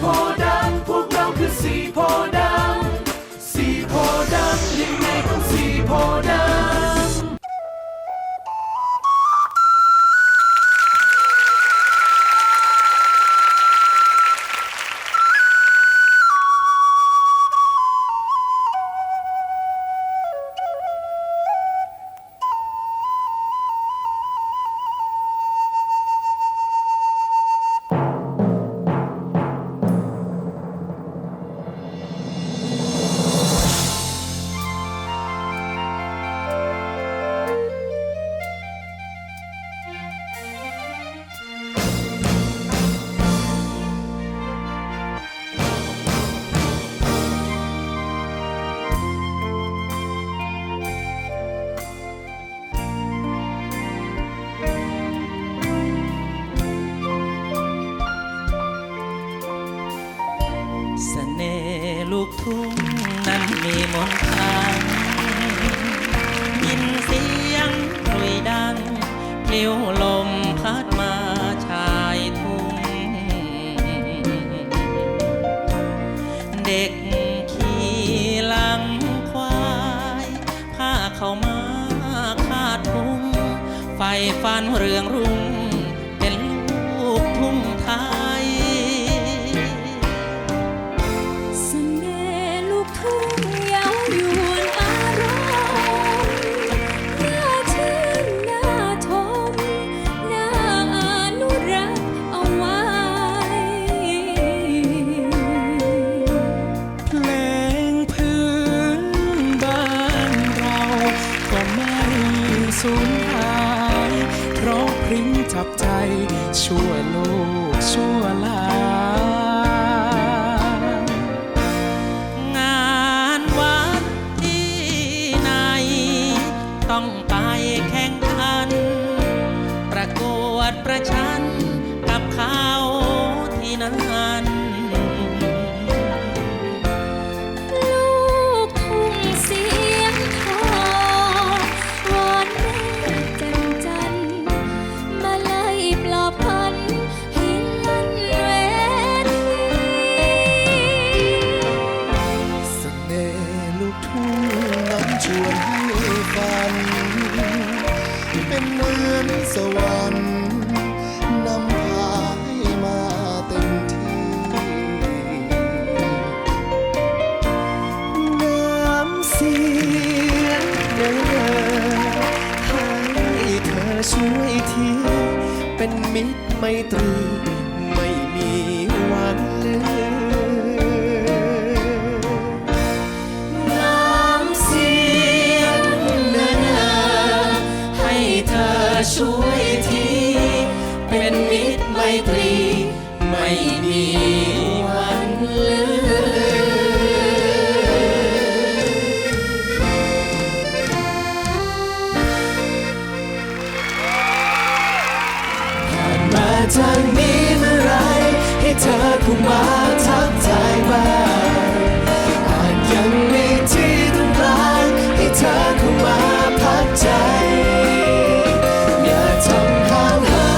โลูกทุ่งนั้นมีมนต์ขลังยินเสียงกลุยดังพลิ้วลมพัดมาชายทุ่ง เด็กขี่หลังควายผ้าเขามาคาดทุ่งไฟฟันเรืองรุ่ง สูญหายเพราะพริ้งจับใจ ชั่วโลกชั่วลางานวัดที่ไหน ต้องไปแข่งขัน ประกวดประชา เป็นเหมือนสวรรค์นำพาให้มาเต็มที่น้ำเสียงเดินให้เธอช่วยที เป็นมิตรไมตรี ไม่มีวันลืมผ่านมาทางนี้เมื่อไรให้เธอคงมา